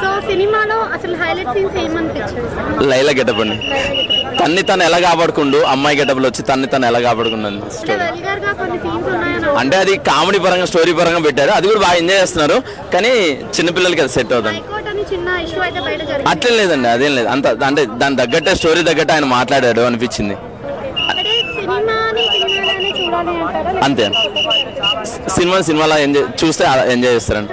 So సినిమాలో అసలు highlight scenes ఏమనిపించింది లైలా గెటప్ అండి. తన్ని తను ఎలా కాపాడుకుండు అమ్మాయి గెటప్లో వచ్చి తన్ని తను ఎలా కాపాడుకుండు అంటే అది కామెడీ పరంగా స్టోరీ పరంగా పెట్టారు. అది కూడా బాగా ఎంజాయ్ చేస్తున్నారు. కానీ చిన్నపిల్లలకి అది సెట్ అవుతుంది. అట్లే లేదండి అదేం లేదు. అంత అంటే దాని తగ్గట్టే స్టోరీ తగ్గట్టే ఆయన మాట్లాడాడు అనిపించింది అంటే సినిమాని సినిమాలోనే చూడాలి అంటారా అంతే. సినిమా సినిమాలో ఎంజాయ్ చూస్తే ఎంజాయ్ చేస్తారండి.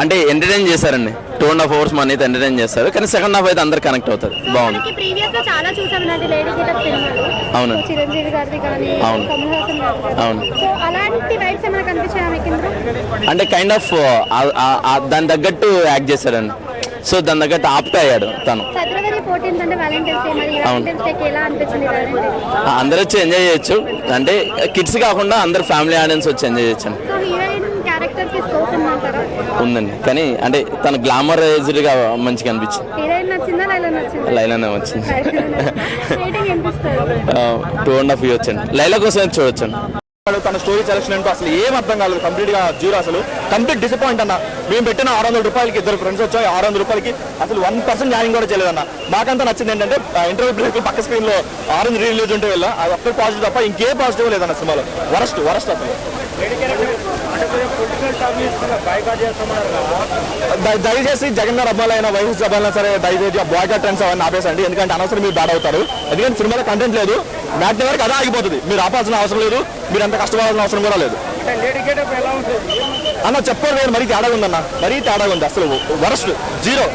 అంటే ఎంటర్టైన్ చేశారండి. టూ అండ్ హాఫ్ అవర్స్ మన అయితే ఎంటర్టైన్ చేస్తారు. కానీ సెకండ్ హాఫ్ అయితే అందరు కనెక్ట్ అవుతారు. బాగుంది. అవునండి. అవును. అవును. అంటే కైండ్ ఆఫ్ దాని తగ్గట్టు యాక్ట్ చేశాడండి సో దాని తగ్గట్టు ఆప్ట్ అయ్యాడు తను. అందరూ వచ్చి ఎంజాయ్ చేయొచ్చు. అంటే కిడ్స్ కాకుండా అందరు ఫ్యామిలీ ఆడియన్స్ వచ్చి ఎంజాయ్ చేయొచ్చు. ఉందండి. కానీ అంటే తన గ్లామరైజ్డ్గా మంచిగా అనిపించింది. లైలానే వచ్చింది. టూ అండ్ హాఫ్ ఇవ్వచ్చండి లైలా కోసం చూడొచ్చండి. తన స్టోరీ సెలక్షన్ ఏంటో అసలు ఏం అర్థం కాలేదు. కంప్లీట్గా జీరో అసలు. కంప్లీట్ డిసప్పాయింట్ అన్న. మేము పెట్టిన ఆరు వందల రూపాయలకి ఇద్దరు ఫ్రెండ్స్ వచ్చాయి. ఆరు వందల రూపాయలకి అసలు వన్ పర్సెంట్ జాయిన్ కూడా చేయలేదన్న మాకంతా నచ్చింది ఏంటంటే ఇంటర్వ్యూ బ్రేక్ పక్క స్క్రీన్లో ఆరెంజ్ రిలీజ్ ఉంటే వెళ్ళా. అది ఒక్కటి పాజిటివ్ తప్ప ఇంకే పాజిటివ్ లేదన్న సినిమాలో. వరస్ట్ వరస్ట్ అసలు. దయచేసి జగన్ గారు అబ్బాయిలైన వైఎస్ అబ్బాయిలైనా సరే దయచేసి బాయ్కట్ ట్రెండ్స్ అవన్నీ ఆపేసండి. ఎందుకంటే అనవసరం మీరు బ్యాడ్ అవుతారు. ఎందుకంటే సినిమాలో కంటెంట్ లేదు. మ్యాట్ని వరకు అదే ఆగిపోతుంది. మీరు ఆపాల్సిన అవసరం లేదు. మీరు అంత కష్టపడాల్సిన అవసరం కూడా లేదు. అన్న చెప్పారు నేను మరీ తేడా ఉందన్న. మరీ తేడా ఉంది. అసలు వరస్ట్. జీరో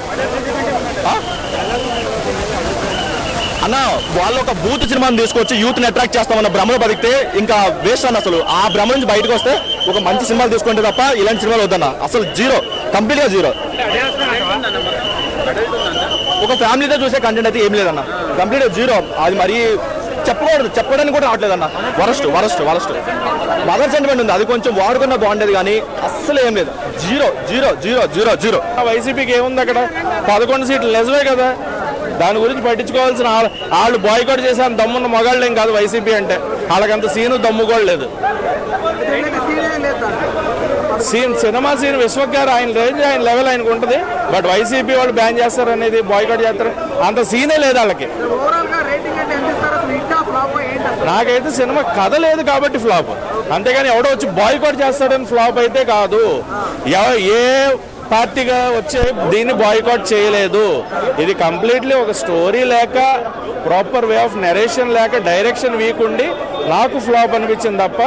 అన్న వాళ్ళు ఒక బూత్ సినిమాని తీసుకొచ్చి యూత్ని అట్రాక్ట్ చేస్తామన్న భ్రమలో బతికితే ఇంకా వేస్ట్ అన్న అసలు. ఆ భ్రమ నుంచి బయటకు వస్తే ఒక మంచి సినిమాలు తీసుకుంటే తప్ప ఇలాంటి సినిమాలు వద్దన్న. అసలు జీరో. కంప్లీట్గా జీరో. ఒక ఫ్యామిలీతో చూసే కంటెంట్ అయితే ఏం లేదన్న. Complete zero. అది మరి చెప్పకూడదు. చెప్పడానికి కూడా రావట్లేదన్న. Worst worst worst. Mother sentiment ఉంది. అది కొంచెం వాడుకున్న బాగుండేది కానీ అస్సలు ఏం లేదు. Zero zero zero zero zero. వైసీపీకి ఏముంది అక్కడ? పదకొండు సీట్లు. నిజమే కదా? దాని గురించి పట్టించుకోవాల్సిన వాళ్ళు బాయ్కౌట్ చేసే దమ్మున్న మగాళ్ళు ఏం కాదు వైసీపీ అంటే. వాళ్ళకంత సీను దమ్ము కూడా లేదు. సీన్ సినిమా సీన్ విశ్వక్ గారు ఆయన రేంజ్ ఆయన లెవెల్ ఆయనకు ఉంటుంది. బట్ వైసీపీ వాళ్ళు బ్యాన్ చేస్తారు అనేది బాయ్కాట్ చేస్తారు. అంత సీనే లేదు వాళ్ళకి. నాకైతే సినిమా కథ లేదు కాబట్టి ఫ్లాప్. అంతేగాని ఎవడో వచ్చి బాయ్కౌట్ చేస్తాడని ఫ్లాప్ అయితే కాదు. ఏ పార్టీగా వచ్చే దీన్ని బాయ్కాట్ చేయలేదు. ఇది కంప్లీట్లీ ఒక స్టోరీ లేక ప్రాపర్ వే ఆఫ్ నెరేషన్ లేక డైరెక్షన్ వీక్ ఉండి నాకు ఫ్లాప్ అనిపించింది తప్ప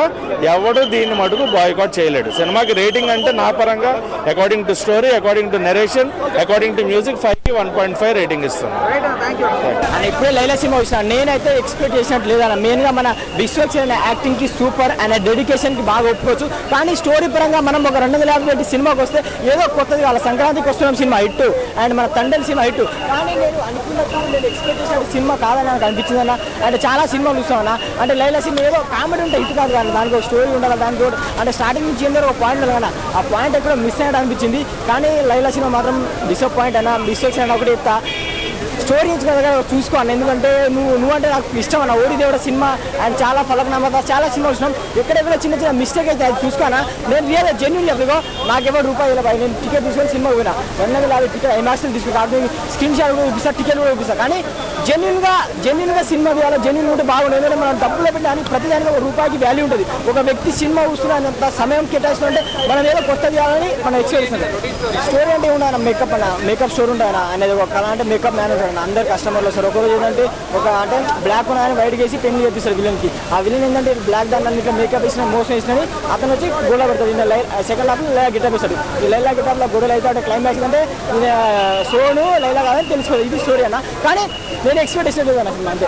ఎవడు దీన్ని మటుకు బాయ్కాట్ చేయలేడు. సినిమాకి రేటింగ్ అంటే నా పరంగా according to story according to narration according to music five one point five rating అన్న ఇప్పుడే లైలా సినిమా వచ్చిన నేనైతే ఎక్స్పెక్ట్ చేసినట్టు లేదన్న మెయిన్గా మన విశ్వక్స్ అనే యాక్టింగ్కి సూపర్ అండ్ డెడికేషన్కి బాగా ఒప్పుకోవచ్చు. కానీ స్టోరీ పరంగా మనం ఒక రెండు వందల యాభై సినిమాకి వస్తే ఏదో కొత్తది వాళ్ళ సంక్రాంతికి వస్తున్నాం సినిమా హిట్ అండ్ మన తండ్రి సినిమా హిట్. కానీ నేను అనుకున్నట్టు నేను ఎక్స్పెక్ట్ చేసినట్టు సినిమా కాదని నాకు అనిపించింది అన్న. అంటే చాలా సినిమాలు చూస్తామన్న అంటే లైలా సినిమా ఏదో కామెడీ ఉంటే హిట్ కాదు కానీ దానికి ఒక స్టోరీ ఉండాలి దానికి కూడా అంటే స్టార్టింగ్ నుంచి ఏందో ఒక పాయింట్ ఉంది కదా ఆ పాయింట్ ఎక్కడో మిస్ అయ్యడం అనిపించింది. కానీ లైలా సినిమా మాత్రం డిసప్పాయింట్ అన్న. మిస్టేక్స్ అని ఒకటి చెప్తా స్టోరీ ఇచ్చిన కదా చూసుకో ఎందుకంటే నువ్వు నువ్వు అంటే నాకు ఇష్టం అన్న. ఓడి దేవుడ సినిమా అండ్ చాలా ఫలక్నామా చాలా సినిమా వచ్చినాం ఎక్కడెక్కడ చిన్న చిన్న మిస్టేక్ అయితే అది చూసుకోనా నేను రియల్ జెన్యున్ చెప్పిగో నాకెవరు రూపాయలు ఇలా నేను టికెట్ తీసుకొని సినిమా పోయినా. వెన్నది వందల టికెట్ ఐమాక్స్లు తీసుకుని కాబట్టి స్క్రీన్ షాట్ కూడా చూపిస్తాను టికెట్ కూడా చూపిస్తాను కానీ జెన్యున్గా జెన్యున్గా సినిమా తీయాలి? జెన్యున్ ఉంటే బాగుంటుంది ఎందుకంటే మనం డబ్బులు పెట్టడానికి ప్రతి దానికి ఒక రూపాయికి వాల్యూ ఉంటుంది. ఒక వ్యక్తి సినిమా చూస్తున్నంత సమయం కేటాయిస్తుంటే మనం ఏదో కొత్త తీయాలని మనం ఎక్స్పీరియన్స్ స్టోరీ అంటే ఉండాలి మేకప్ అన్న. మేకప్ స్టోర్ ఉంటాయన అనేది ఒక కళ అంటే మేకప్ మేనేజర్ అన్న. అందరు కస్టమర్లు వస్తారు. ఒకరోజు ఏంటంటే ఒక అంటే బ్లాక్ ఉన్నాయని వైట్ చేసి పెళ్ళి చేపిస్తారు విలన్కి ఆ విలన్ ఏంటంటే బ్లాక్ దాన్ని ఇట్లా మేకప్ వేసిన మోసం వేసిన అతను వచ్చి గొడవ పెడతాడు ఈయన లై సెకండ్ హాఫ్ లైలా గిటార్ వేస్తాడు. ఈ లైలా గిటార్లో గొడవలు అయితే అంటే క్లైమాక్స్ అంటే ఈయన సోను లైలా కాదని తెలుసుకోదు ఇది స్టోరీ అన్న. కానీ నేను ఎక్స్పెక్ట్ చేసేది అన్న సినిమా అంతే